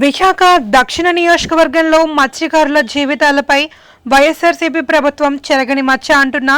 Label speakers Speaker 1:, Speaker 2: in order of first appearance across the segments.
Speaker 1: విశాఖ దక్షిణ నియోజకవర్గంలో మత్స్యకారుల జీవితాలపై వైఎస్ఆర్సీపీ ప్రభుత్వం చెరగని మచ్చ అంటున్న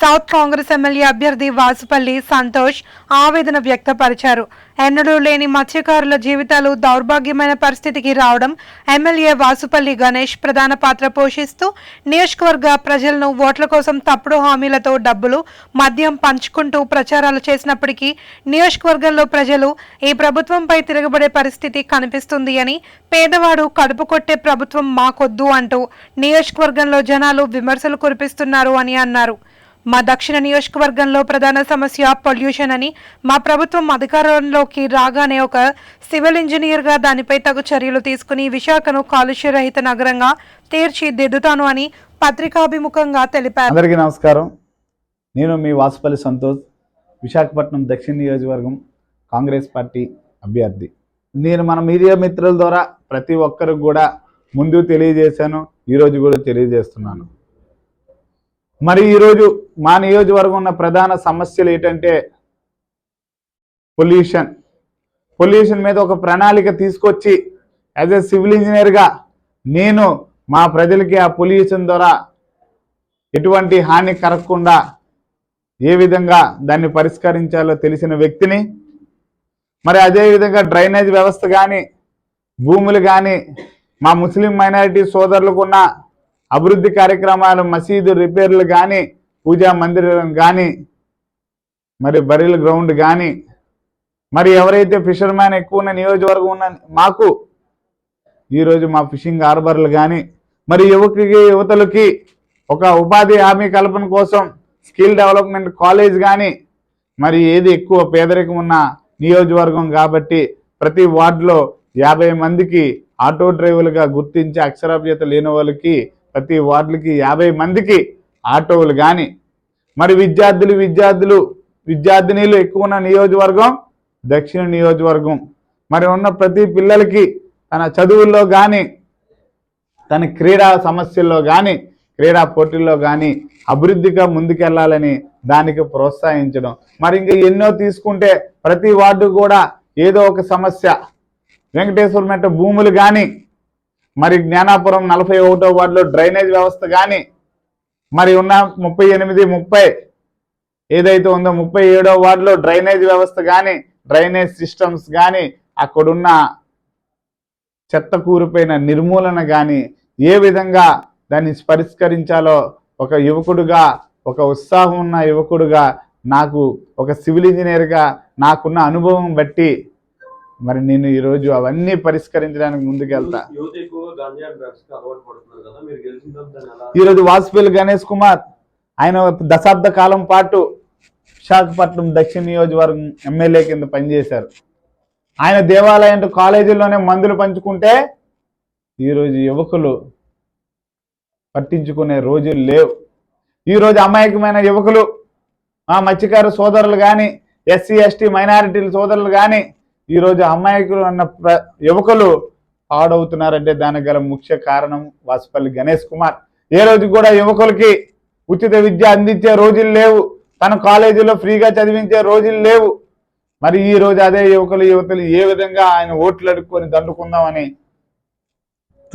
Speaker 1: సౌత్ కాంగ్రెస్ ఎమ్మెల్యే అభ్యర్థి వాసుపల్లి సంతోష్ ఆవేదన వ్యక్తపరిచారు. ఎన్నడూ లేని మత్స్యకారుల జీవితాలు దౌర్భాగ్యమైన పరిస్థితికి రావడం ఎమ్మెల్యే వాసుపల్లి గణేష్ ప్రధాన పాత్ర పోషిస్తూ నియోజకవర్గ ప్రజలను ఓట్ల కోసం తప్పుడు హామీలతో డబ్బులు మద్యం పంచుకుంటూ ప్రచారాలు చేసినప్పటికీ నియోజకవర్గంలో ప్రజలు ఈ ప్రభుత్వంపై తిరగబడే పరిస్థితి కనిపిస్తుంది అని పేదవాడు కడుపు కొట్టే ప్రభుత్వం మాకొద్దు అంటూ నియోజకవర్గంలో జనాలు విమర్శలు కురిపిస్తున్నారు అని అన్నారు. మా దక్షిణ నియోజకవర్గంలో ప్రధాన సమస్య పొల్యూషన్ అని మా ప్రభుత్వం అధికారంలోకి రాగానే ఒక సివిల్ ఇంజనీర్గా దానిపై తగు చర్యలు తీసుకుని విశాఖను కాలుష్యరహిత నగరంగా తీర్చిదిద్దుతాను అని పత్రికాభిముఖంగా తెలిపారు.
Speaker 2: అందరికీ నమస్కారం. నేను మీ వాసుపల్లి సంతోష్ విశాఖపట్నం దక్షిణ నియోజకవర్గం కాంగ్రెస్ పార్టీ అభ్యర్థి. నేను మన మీడియా మిత్రుల ద్వారా ప్రతి ఒక్కరికి కూడా ముందు తెలియజేశాను ఈరోజు కూడా తెలియజేస్తున్నాను. మరి ఈరోజు మా నియోజకవర్గం ఉన్న ప్రధాన సమస్యలు ఏంటంటే పొల్యూషన్. పొల్యూషన్ మీద ఒక ప్రణాళిక తీసుకొచ్చి యాజ్ ఎ సివిల్ ఇంజనీర్గా నేను మా ప్రజలకి ఆ పొల్యూషన్ ద్వారా ఎటువంటి హాని కలగకుండా ఏ విధంగా దాన్ని పరిష్కరించాలో తెలిసిన వ్యక్తిని మరి అదేవిధంగా డ్రైనేజ్ వ్యవస్థ కానీ భూములు కానీ మా ముస్లిం మైనారిటీ సోదరులకు ఉన్న అభివృద్ధి కార్యక్రమాలు మసీదు రిపేర్లు కానీ పూజా మందిరం కానీ మరి బరిల్ గ్రౌండ్ కానీ మరి ఎవరైతే ఫిషర్మ్యాన్ ఎక్కువ ఉన్న నియోజకవర్గం ఉన్న మాకు ఈరోజు మా ఫిషింగ్ హార్బర్లు కానీ మరి యువకుకి యువతలకి ఒక ఉపాధి హామీ కల్పన కోసం స్కిల్ డెవలప్మెంట్ కాలేజ్ కానీ మరి ఏది ఎక్కువ పేదరికం ఉన్న నియోజకవర్గం కాబట్టి ప్రతి వార్డులో యాభై మందికి ఆటో డ్రైవర్లుగా గుర్తించి అక్షరాభ్యత లేని వాళ్ళకి ప్రతి వార్డులకి యాభై మందికి ఆటోలు కానీ మరి విద్యార్థులు విద్యార్థులు విద్యార్థినీలు ఎక్కువ ఉన్న నియోజకవర్గం దక్షిణ నియోజకవర్గం. మరి ఉన్న ప్రతి పిల్లలకి తన చదువుల్లో కానీ తన క్రీడా సమస్యల్లో కానీ క్రీడా పోటీల్లో కానీ అభివృద్ధిగా ముందుకెళ్ళాలని దానికి ప్రోత్సహించడం. మరి ఇంకా ఎన్నో తీసుకుంటే ప్రతి వార్డు కూడా ఏదో ఒక సమస్య. వెంకటేశ్వర మెట్ట భూములు కానీ మరి జ్ఞానాపురం నలభై ఒకటో వార్డులో డ్రైనేజ్ వ్యవస్థ కానీ మరి ఉన్న ముప్పై ఎనిమిది ముప్పై ఏదైతే ఉందో ముప్పై ఏడో వార్డులో డ్రైనేజ్ వ్యవస్థ కానీ డ్రైనేజ్ సిస్టమ్స్ కానీ అక్కడున్న చెత్త కూరిపోయిన నిర్మూలన కానీ ఏ విధంగా దాన్ని పరిష్కరించాలో ఒక యువకుడుగా ఒక ఉత్సాహం ఉన్న యువకుడుగా నాకు ఒక సివిల్ ఇంజనీర్గా నాకున్న అనుభవం బట్టి మరి నేను ఈరోజు అవన్నీ పరిష్కరించడానికి ముందుకెళ్తా. ఈరోజు వాజ్పేయి గణేష్ కుమార్ ఆయన దశాబ్ద కాలం పాటు విశాఖపట్నం దక్షిణ నియోజకవర్గం ఎమ్మెల్యే కింద పనిచేశారు. ఆయన దేవాలయం కాలేజీల్లోనే మందులు పంచుకుంటే ఈరోజు యువకులు పట్టించుకునే రోజులు లేవు. ఈరోజు అమాయకమైన యువకులు ఆ మత్స్యకార సోదరులు కానీ ఎస్సీ ఎస్టీ మైనారిటీల సోదరులు కానీ ఈరోజు అమాయకులు అన్న ప్ర- యువకులు పాడవుతున్నారంటే దానికి గల ముఖ్య కారణం వాసుపల్లి గణేష్ కుమార్. ఏ రోజు కూడా యువకులకి ఉచిత విద్య అందించే రోజులు లేవు. తన కాలేజీలో ఫ్రీగా చదివించే రోజులు లేవు. మరి ఈ రోజు అదే యువకులు యువతలు ఏ విధంగా ఆయన ఓట్లు అడుక్కొని దండుకుందామని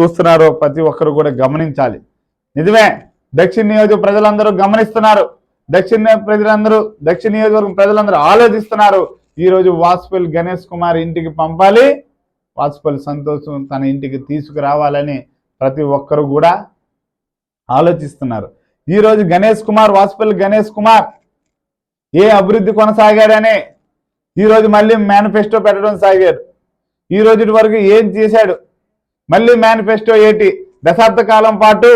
Speaker 2: చూస్తున్నారో ప్రతి ఒక్కరు కూడా గమనించాలి. నిజమే దక్షిణ నియోజక ప్రజలందరూ గమనిస్తున్నారు. దక్షిణ ప్రజలందరూ దక్షిణ నియోజకవర్గం ప్రజలందరూ ఆలోచిస్తున్నారు. ఈరోజు రోజు వాజ్పేయి గణేష్ కుమార్ ఇంటికి పంపాలి. వాజ్పేయి సంతోషం తన ఇంటికి తీసుకురావాలని ప్రతి ఒక్కరు కూడా ఆలోచిస్తున్నారు. ఈ రోజు గణేష్ కుమార్ వాజ్పేయి గణేష్ కుమార్ ఏ అభివృద్ధి కొనసాగాడని ఈరోజు మళ్ళీ మేనిఫెస్టో పెట్టడం సాగాడు ఈ రోజు వరకు ఏం చేశాడు? మళ్ళీ మేనిఫెస్టో ఏంటి? దశాబ్ద కాలం పాటు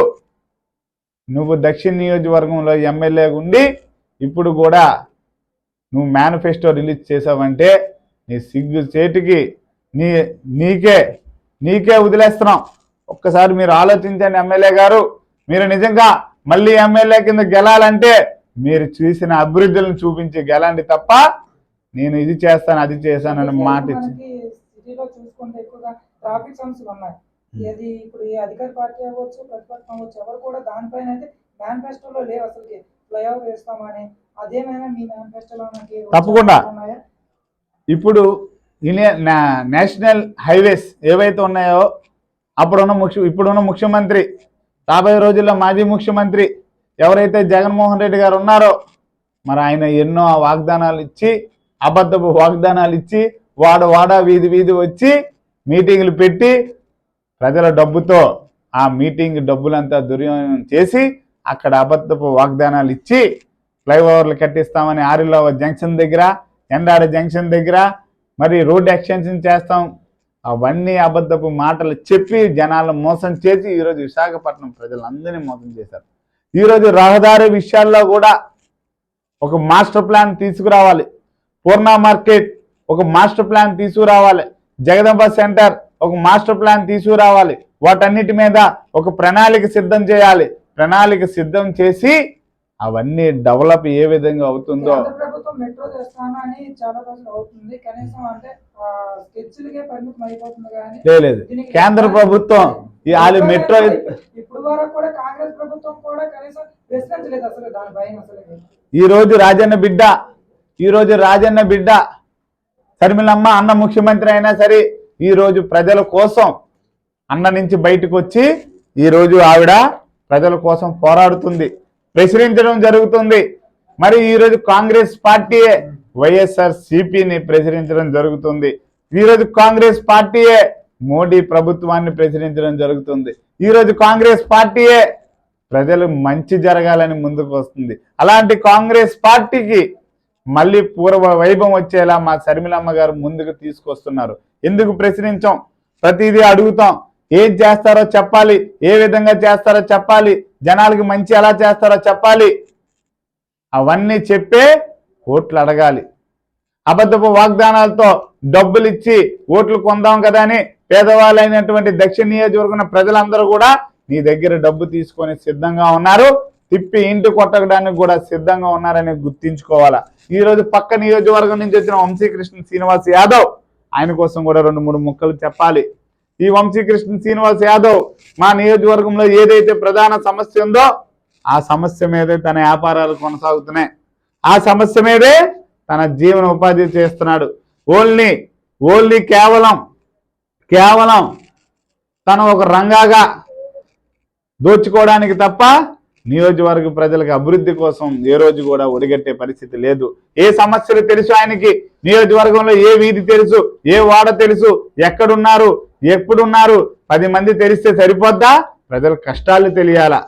Speaker 2: నువ్వు దక్షిణ నియోజకవర్గంలో ఎమ్మెల్యే ఉండి ఇప్పుడు కూడా నువ్వు మేనిఫెస్టో రిలీజ్ చేసావంటే నీ సిగ్గు చేతికి నీ నీకే నీకే వదిలేస్తున్నాం. ఒక్కసారి మీరు ఆలోచించండి ఎమ్మెల్యే గారు. మీరు నిజంగా మళ్ళీ ఎమ్మెల్యే కింద గెలాలంటే మీరు చూసిన అభివృద్ధులను చూపించి గెలండి తప్ప నేను ఇది చేస్తాను అది చేస్తానని మాట ఇచ్చి
Speaker 3: ట్రాఫిక్ సమస్యలు ఉన్నాయి. ఇది ఇప్పుడు ఈ అధికార పార్టీ అవ్వచ్చు ప్రతిపక్షం అవ్వచ్చు ఎవరు కూడా దానిపైన అయితే మేనిఫెస్టోలో లేవు అసలుకి. ఫ్లైఓవర్ వేస్తామని
Speaker 2: తప్పకుండా. ఇప్పుడు నేషనల్ హైవేస్ ఏవైతే ఉన్నాయో అప్పుడున్న ముఖ్య ఇప్పుడున్న ముఖ్యమంత్రి రాబోయే రోజుల్లో మాజీ ముఖ్యమంత్రి ఎవరైతే జగన్మోహన్ రెడ్డి గారు ఉన్నారో మరి ఆయన ఎన్నో వాగ్దానాలు ఇచ్చి అబద్ధపు వాగ్దానాలు ఇచ్చి వాడ వాడ వీధి వీధి వచ్చి మీటింగులు పెట్టి ప్రజల డబ్బుతో ఆ మీటింగ్ డబ్బులంతా దుర్వినియోగం చేసి అక్కడ అబద్ధపు వాగ్దానాలు ఇచ్చి ఫ్లైఓవర్లు కట్టిస్తామని ఆరిలో జంక్షన్ దగ్గర ఎండాడ జంక్షన్ దగ్గర మరి రోడ్ ఎక్స్టెన్షన్ చేస్తాం. అవన్నీ అబద్ధపు మాటలు చెప్పి జనాలను మోసం చేసి ఈరోజు విశాఖపట్నం ప్రజలందరినీ మోసం చేశారు. ఈరోజు రహదారి విషయాల్లో కూడా ఒక మాస్టర్ ప్లాన్ తీసుకురావాలి. పూర్ణ మార్కెట్ ఒక మాస్టర్ ప్లాన్ తీసుకురావాలి. జగదంబ సెంటర్ ఒక మాస్టర్ ప్లాన్ తీసుకురావాలి. వాటన్నిటి మీద ఒక ప్రణాళిక సిద్ధం చేయాలి. ప్రణాళిక సిద్ధం చేసి అవన్నీ డెవలప్ ఏ విధంగా అవుతుందో
Speaker 3: మెట్రో చాలా రోజులు కనీసం అంటే
Speaker 2: లేదు కేంద్ర ప్రభుత్వం ఈ వాళ్ళు మెట్రో
Speaker 3: ఇప్పుడు వరకు కూడా కాంగ్రెస్ ప్రభుత్వం కూడా కనీసం ప్రశ్నించలేదు అసలు దాని భయం అసలు.
Speaker 2: ఈ రోజు రాజన్న బిడ్డ ఈ రోజు రాజన్న బిడ్డ శర్మిలమ్మ అన్న ముఖ్యమంత్రి అయినా సరే ఈ రోజు ప్రజల కోసం అన్న నుంచి బయటకు వచ్చి ఈ రోజు ఆవిడ ప్రజల కోసం పోరాడుతుంది. ప్రచురించడం జరుగుతుంది. మరి ఈ రోజు కాంగ్రెస్ పార్టీయే వైఎస్ఆర్ సిపిని ప్రచురించడం జరుగుతుంది. ఈ రోజు కాంగ్రెస్ పార్టీయే మోడీ ప్రభుత్వాన్ని ప్రచురించడం జరుగుతుంది. ఈ రోజు కాంగ్రెస్ పార్టీయే ప్రజలు మంచి జరగాలని ముందుకు వస్తుంది. అలాంటి కాంగ్రెస్ పార్టీకి మళ్ళీ పూర్వ వైభవం వచ్చేలా మా శర్మిలమ్మ గారు ముందుకు తీసుకొస్తున్నారు. ఎందుకు ప్రశ్నించాం? ప్రతిదీ అడుగుతాం. ఏం చేస్తారో చెప్పాలి. ఏ విధంగా చేస్తారో చెప్పాలి. జనాలకి మంచి ఎలా చేస్తారో చెప్పాలి. అవన్నీ చెప్పే ఓట్లు అడగాలి. అబద్ధపు వాగ్దానాలతో డబ్బులు ఇచ్చి ఓట్లు కొందాం కదా అని పేదవాళ్ళైనటువంటి దక్షిణ నియోజకవర్గం ప్రజలందరూ కూడా నీ దగ్గర డబ్బు తీసుకొని సిద్ధంగా ఉన్నారు. తిప్పి ఇంటి కొట్టడానికి కూడా సిద్ధంగా ఉన్నారని గుర్తించుకోవాలా. ఈరోజు పక్క నియోజకవర్గం నుంచి వచ్చిన వంశీకృష్ణ శ్రీనివాస్ యాదవ్ ఆయన కోసం కూడా రెండు మూడు ముక్కలు చెప్పాలి. ఈ వంశీకృష్ణ శ్రీనివాస్ యాదవ్ మా నియోజకవర్గంలో ఏదైతే ప్రధాన సమస్య ఉందో ఆ సమస్య మీదే తన వ్యాపారాలు కొనసాగుతున్నాయి. ఆ సమస్య మీదే తన జీవన ఉపాధి చేస్తున్నాడు. ఓన్లీ ఓన్లీ కేవలం కేవలం తను ఒక రంగాగా దోచుకోవడానికి తప్ప నియోజకవర్గ ప్రజలకు అభివృద్ధి కోసం ఏ రోజు కూడా ఒడిగట్టే పరిస్థితి లేదు. ఏ సమస్యలు తెలుసు ఆయనకి? నియోజకవర్గంలో ఏ వీధి తెలుసు? ఏ వాడ తెలుసు? ఎక్కడున్నారు? ఎప్పుడున్నారు? పది మంది తెలిస్తే సరిపోద్దా? ప్రజల కష్టాలు తెలియాలా.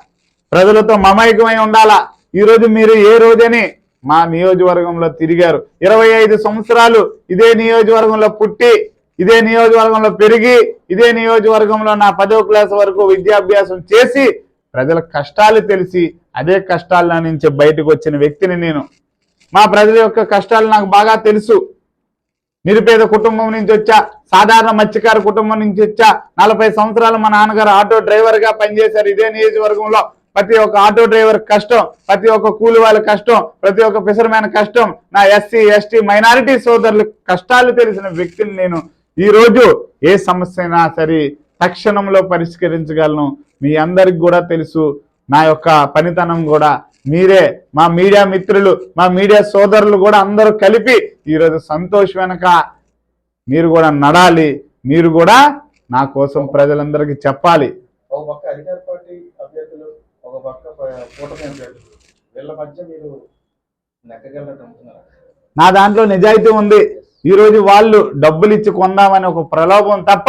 Speaker 2: ప్రజలతో మమైకమై ఉండాలా. ఈ రోజు మీరు ఏ రోజని మా నియోజకవర్గంలో తిరిగారు. ఇరవై ఐదు సంవత్సరాలు ఇదే నియోజకవర్గంలో పుట్టి ఇదే నియోజకవర్గంలో పెరిగి ఇదే నియోజకవర్గంలో నా పదో క్లాస్ వరకు విద్యాభ్యాసం చేసి ప్రజల కష్టాలు తెలిసి అదే కష్టాల నుంచి బయటకు వచ్చిన వ్యక్తిని నేను. మా ప్రజల యొక్క కష్టాలు నాకు బాగా తెలుసు. నిరుపేద కుటుంబం నుంచి వచ్చా సాధారణ మత్స్యకార కుటుంబం నుంచి వచ్చా నలభై సంవత్సరాలు మా నాన్నగారు ఆటో డ్రైవర్గా పనిచేశారు. ఇదే నియోజకవర్గంలో ప్రతి ఒక్క ఆటో డ్రైవర్ కష్టం ప్రతి ఒక్క కూలి వాళ్ళ కష్టం ప్రతి ఒక్క ఫిషర్మ్యాన్ కష్టం నా ఎస్సీ ఎస్టీ మైనారిటీ సోదరుల కష్టాలు తెలిసిన వ్యక్తిని నేను ఈ రోజు ఏ సమస్య అయినా సరే తక్షణంలో పరిష్కరించగలను. మీ అందరికి కూడా తెలుసు నా యొక్క పనితనం కూడా మీరే మా మీడియా మిత్రులు మా మీడియా సోదరులు కూడా అందరూ కలిపి ఈరోజు సంతోష్ వెనక మీరు కూడా నడాలి మీరు కూడా నా కోసం ప్రజలందరికీ చెప్పాలి.
Speaker 4: ఒక పక్క అధికార పార్టీ అభ్యర్థులు ఒక పక్క ప- కూటమి అభ్యర్థులు వీళ్ళ మధ్య మీరు నెగ్గగలరని నమ్ముతున్నారు?
Speaker 2: నా దాంట్లో నిజాయితీ ఉంది. ఈ రోజు వాళ్ళు డబ్బులు ఇచ్చి కొందామని ఒక ప్రలోభం తప్ప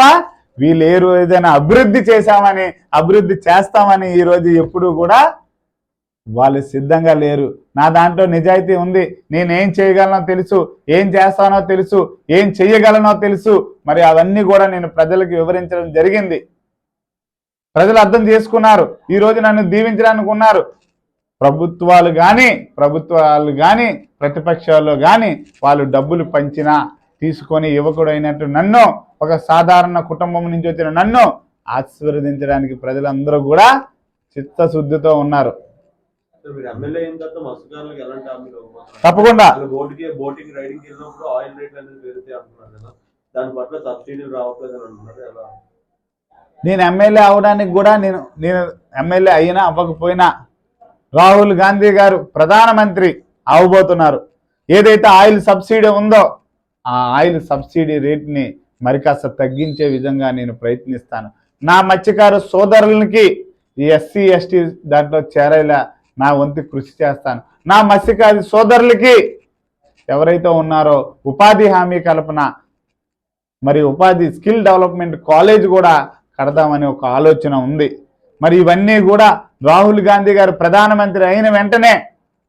Speaker 2: వీళ్ళు ఏ రోజైనా అభివృద్ధి చేశామని అభివృద్ధి చేస్తామని ఈ రోజు ఎప్పుడు కూడా వాళ్ళు సిద్ధంగా లేరు. నా దాంట్లో నిజాయితీ ఉంది. నేను ఏం చేయగలనో తెలుసు. ఏం చేస్తానో తెలుసు. ఏం చెయ్యగలనో తెలుసు. మరి అవన్నీ కూడా నేను ప్రజలకు వివరించడం జరిగింది. ప్రజలు అర్థం చేసుకున్నారు. ఈరోజు నన్ను దీవించడానికి ఉన్నారు. ప్రభుత్వాలు కానీ ప్రభుత్వాలు కానీ ప్రతిపక్షాలు కానీ వాళ్ళు డబ్బులు పంచినా తీసుకొని యువకుడైనట్టు నన్ను ఒక సాధారణ కుటుంబం నుంచి వచ్చిన నన్ను ఆశీర్వదించడానికి ప్రజలందరూ కూడా చిత్తశుద్ధితో ఉన్నారు. తప్పకుండా. నేను ఎమ్మెల్యే అవడానికి కూడా నేను నేను ఎమ్మెల్యే అయినా అవ్వకపోయినా రాహుల్ గాంధీ గారు ప్రధానమంత్రి అవబోతున్నారు. ఏదైతే ఆయిల్ సబ్సిడీ ఉందో ఆ ఆయిల్ సబ్సిడీ రేట్ని మరి కాస్త తగ్గించే విధంగా నేను ప్రయత్నిస్తాను. నా మత్స్యకారు సోదరులకి ఈ ఎస్సీ ఎస్టీ దాంట్లో చేరేలా నా వంతు కృషి చేస్తాను. నా మత్స్యకారి సోదరులకి ఎవరైతే ఉన్నారో ఉపాధి హామీ కల్పన మరి ఉపాధి స్కిల్ డెవలప్మెంట్ కాలేజ్ కూడా కడదామని ఒక ఆలోచన ఉంది. మరి ఇవన్నీ కూడా రాహుల్ గాంధీ గారు ప్రధానమంత్రి అయిన వెంటనే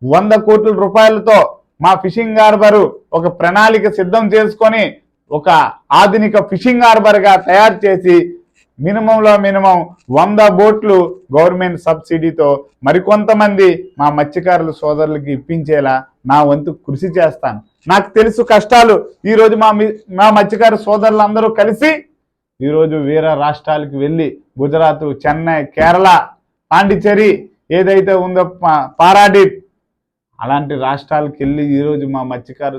Speaker 2: వంద కోట్ల రూపాయలతో మా ఫిషింగ్ హార్బరు ఒక ప్రణాళిక సిద్ధం చేసుకొని ఒక ఆధునిక ఫిషింగ్ హార్బర్గా తయారు చేసి మినిమంలో మినిమం వంద బోట్లు గవర్నమెంట్ సబ్సిడీతో మరికొంతమంది మా మత్స్యకారుల సోదరులకి ఇప్పించేలా నా వంతు కృషి చేస్తాను. నాకు తెలుసు కష్టాలు. ఈరోజు మా మా మత్స్యకారు సోదరులందరూ కలిసి ఈరోజు వేరే రాష్ట్రాలకు వెళ్ళి గుజరాత్ చెన్నై కేరళ పాండిచ్చేరి ఏదైతే ఉందో పా- పారాడీప్ అలాంటి రాష్ట్రాలకు వెళ్ళి ఈరోజు మా మత్స్యకారు